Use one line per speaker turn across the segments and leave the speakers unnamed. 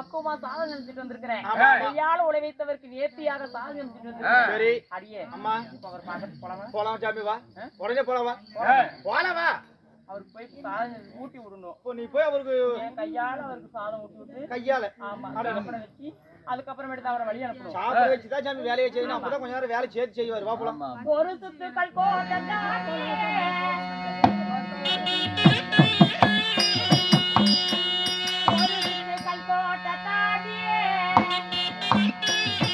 அம்மா சாதம் நினைச்சிட்டு வந்திருக்கிறேன். கையால உழை வைத்தவருக்கு நேர்த்தியாக சாதம் நினைச்சிட்டு வந்திருக்கிறேன்.
சரி.
அடியே.
அம்மா.
இப்ப அவர் பார்க்கறது போலாமா?
போலாம் சாமி வா. உடனே போலாம்? வா போலாம் வா.
அவருக்கு போய் சாதம் ஊட்டி விடணும்.
இப்போ நீ போய் அவருக்கு
கையால அவருக்கு சாதம் ஊட்டி விட்டு
கையால.
ஆமா சாப்பிட வச்சு அதுக்கப்புறமேட்டு அவரை வழி அனுப்பணும்.
சாப்பிட வச்சு தான் சாமி வேலையை செய்யணும். அப்பதான் கொஞ்ச நேரம் வேலை சேர்த்து செய்வார். வா போலாம்.
ஒரு சுத்துக்கள் போட்ட Thank you.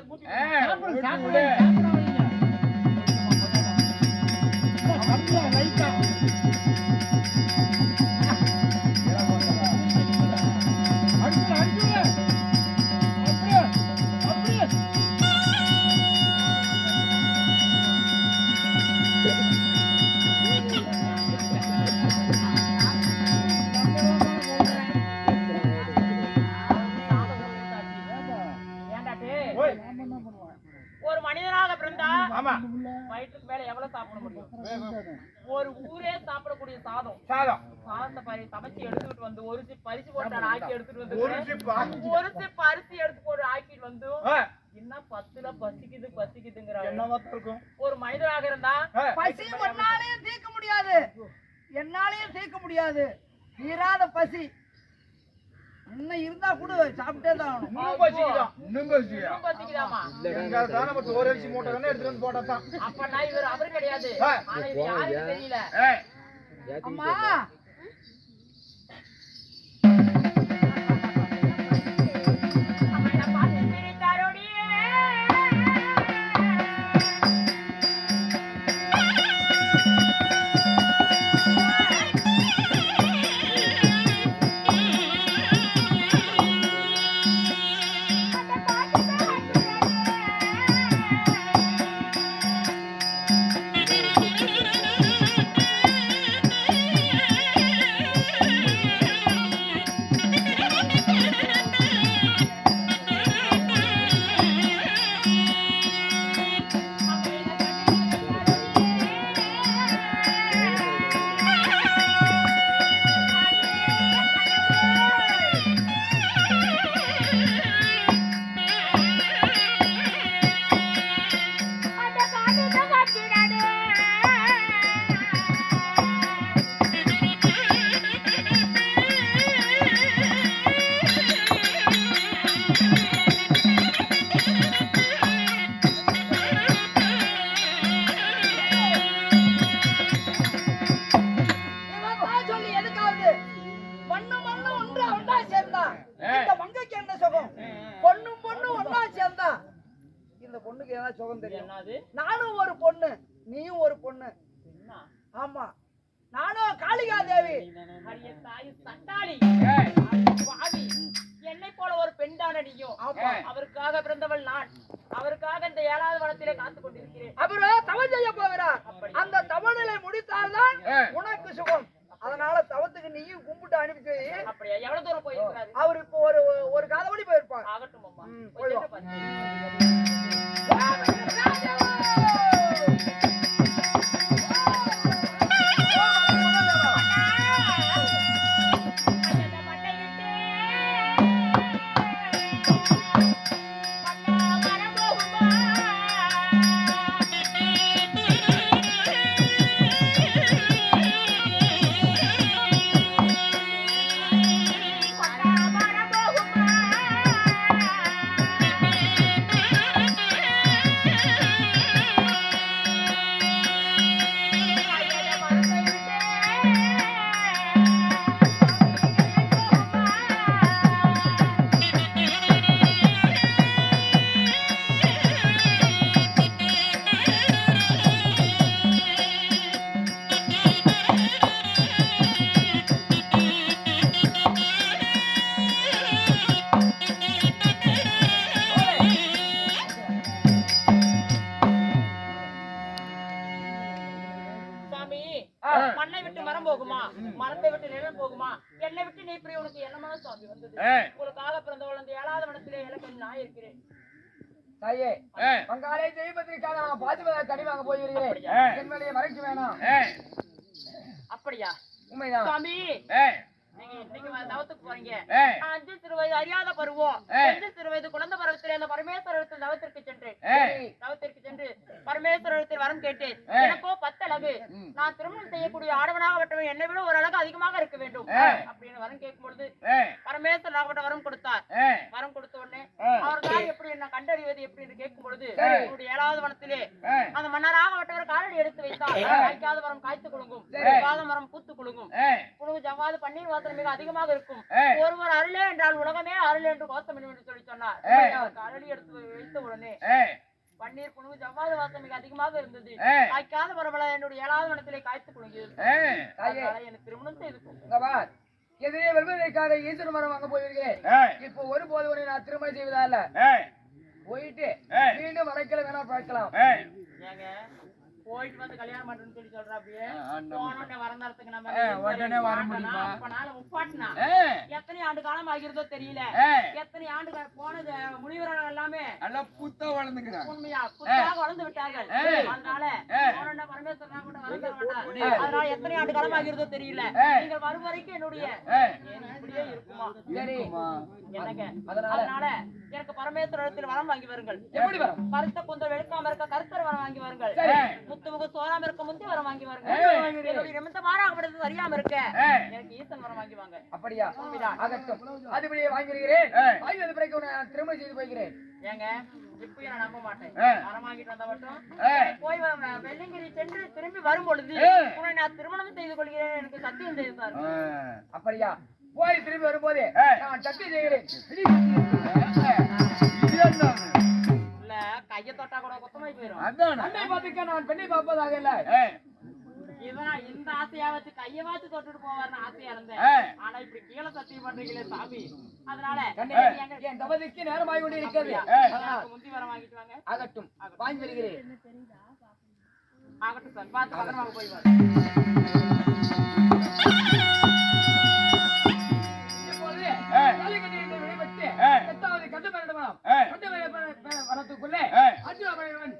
அவருக்கு சாதம் மனிதனாக பிறந்தா
ஆமா.
வயிற்றுக்கு மேல எவ்வளவு சாப்பிட முடியும்? ஒரு ஊரே சாப்பிடக்கூடிய சாதம்.
சாதம்.
சாதத்தை பறி சமைச்சு எடுத்துட்டு வந்து ஒரு சிப் பரிசு போட்டு ஆக்கி எடுத்துட்டு வந்து
ஒரு
சிப் அரிசி எடுத்து போட்டு ஆக்கிட்டு வந்து என்ன பத்துல பசிக்குது பசிக்குதுங்கிறாங்க
என்னவா இருக்கும்?
ஒரு மனிதனாக இருந்தா
பசி ஒன்னாலையும் தீர்க்க முடியாது. என்னாலையும் தீர்க்க முடியாது. தீராத பசி. இன்னும் இருந்தா கூட சாப்பிட்டே தான் ஆகணும்.
இன்னும் பசிக்குதான்
இன்னும்
இன்னும் பசிக்குதாமா
எங்க தான் நம்ம சோறு அரிசி மூட்டை தானே எடுத்துட்டு வந்து போட்டா தான்
அப்பனா இவர் அவர் கிடையாது.
ஆ.
ஆனா இது யாருக்கும் தெரியல.
அம்மா சுகம் தெரியும்.
என்னது?
நானும் ஒரு பொண்ணு. நீயும் ஒரு பொண்ணு.
என்ன?
ஆமா. நானும் காளிகா தேவி
அரிய தாய் சண்டாளி.
ஏய்,
பாவி. என்னை போல ஒரு பெண் தானடியும்
ஆமா.
அவருக்காக பிறந்தவள் நான். அவருக்காக இந்த ஏழாவது வனத்திலே காத்துக் கொண்டிருக்கிறேன்.
அப்புறம் தவம் செய்ய
போகுமா? மரத்தை விட்டு நிழல் போகுமா? என்னை விட்டு நீ இப்படி உனக்கு என்னமா சுவாமி வந்தது? உங்களுக்காக பிறந்தவள் அந்த ஏழாவது வனத்திலே எனக்கு நான் இருக்கிறேன்.
தாயே பங்காளி தெய்வத்திற்காக நான் பாதுகாக்க கனி வாங்க போய் வருகிறேன்
அப்படியா?
ஏய்,
என் மேலே மறைக்க வேணாம்.
அப்படியா?
உண்மைதான்.
சுவாமி.
ஏய்,
நீங்க இன்னைக்கு வ- தவத்துக்கு போறீங்க.
ஏய்,
அஞ்சு சிறு வயது அறியாத பருவம்
ஏய்.
அஞ்சு சிறு வயது குழந்தை பருவத்திலே அந்த பரமேஸ்வரத்தில் தவத்திற்கு சென்றேன்
ஏய்,
தவத்திற்கு சென்று பரமேஸ்வரத்தில் வரம் கேட்டேன். எனக்கோ பத்து அழகு நான் திருமணம் செய்யக்கூடிய ஆடவனாகப்பட்டவன் என்னை விட ஒரு அழகு அதிகமாக இருக்க வேண்டும். அப்படின்னு வரம் கேட்கும் பொழுது பரமேஸ்வரனாகப்பட்ட வரம் கொடுத்தார். வரம் கொடுத்த உடனே. அவர் கண்டறிவது எப்படி என்று கேட்கும் பொழுது ஏழாவது வனத்திலே அந்த மன்னராகப்பட்டவர் காலடி எடுத்து வைத்தார்.
ஏய்.
காய்க்காத மரம் காய்த்து குலுங்கும்
சரி.
காத மரம் பூத்து குலுங்கும்
ஏய்,
புழுகு ஜவ்வாது பன்னீர் வாசனை மிக அதிகமாக இருக்கும். ஒருவர் அருளே என்றால் உலகமே அருள் என்று கோஷம் என்று சொல்லி சொன்னார். அருளி எடுத்து வைத்த உடனே பன்னீர் புழுகு ஜவ்வாது வாசம் மிக அதிகமாக இருந்தது. காய்க்காத மரபல என்னுடைய ஏழாவது வனத்திலே காய்த்து அதனால எனக்கு திருமணம் செய்து
எதிரே வெல்வதற்காக ஈஸ்வர மரம் வாங்க போய் வருகிறேன்
ஏய்,
இப்போ ஒருபோது நான் திருமணம் செய்வதா இல்ல? போயிட்டு. மீண்டும் மறைக்கல வேணா பார்க்கலாம்.
போயிட்டு வந்து கல்யாணம் பண்றேன்னு சொல்லி சொல்றா அப்படியே
ஆ, ஆண்டவன்.
போனோடனே வரந்தறதுக்கு நம்ம
ஏய், உடனே வர
மாட்டனா,
முடியுமா?
அப்பனால முப்பாட்டினா
ஏய்,
எத்தனை ஆண்டு காலம் ஆகிறதோ தெரியல. எத்தனை ஆண்டு போனது முனிவர்கள் எல்லாமே
நல்லா புத்தா வளர்ந்துக்கிறான்
உண்மையா? புத்தாக வளர்ந்து விட்டார்கள். அதனால பரமேஸ்வரனா கூட மாட்டார். அதனால எத்தனை ஆண்டு காலம் ஆகிறதோ தெரியல. நீங்கள் வரும் வரைக்கும் என்னுடைய இப்படியே இருக்குமா?
சரி.
என்னங்க?
அதனால?
அதனால எனக்கு பரமேஸ்வரத்தில் வரம் வாங்கி வருங்கள்.
எப்படி வரும்?
கருத்த குந்தல் வெளுக்காம இருக்க கருத்தர் வரம் வாங்கி வருங்கள். சோறாம இருக்க முந்தி வரம் வாங்கி வருங்க. என்னுடைய நிமித்த மாறாகப்படுறது அறியாம இருக்க. எனக்கு ஈசன் வரம் வாங்கி வாங்க
அப்படியா. ஆகட்டும் அதுபடியே வாங்கி வருகிறேன்
ஏய்.
வாங்கி வந்த பிறகு உன்னை நான் திருமணம் செய்து போகிறேன்
ஏங்க இப்பயும் நான் நம்ப மாட்டேன்
ஏய்.
வரம் வாங்கிட்டு வந்தா மட்டும். போய் வெள்ளிங்கிரி சென்று திரும்பி வரும் பொழுது. உன்னை நான் திருமணம் செய்து கொள்கிறேன் எனக்கு சத்தியம் செய்து.
அப்படியா போய் திரும்பி வரும்போது. நான் சக்தி செய்கிறேன்
இது என்ன?
இல்ல கைய தொட்டா கூட குத்தமாய் போயிரும்.
அதானே?
அன்னை பார்த்துக்க நான் பெண்ணை பார்ப்பதாக இல்லை.
ஏய்,
இவன் இந்த ஆசையா வச்சு கைய வாச்சு தொட்டுட்டு போவார்னு ஆசையா இருந்தேன்.
ஏய்.
ஆனா இப்படி கீழே சத்தியம் பண்றீங்களே சாமி. அதனால
கண்ணே,
எங்க-
என் தவதிக்கு நேரமாகி கொண்டு இருக்கிறது.
அப்படியா?
ஏய்.
எனக்கு முந்தி வரம் வாங்கிட்டு வாங்க.
ஆகட்டும். வாங்கி வருகிறேன்.
ஆகட்டும் சார். பார்த்து பத்திரமாக போய் வாங்க
கண்டு மரணத்துக்குள்ளே படைவன்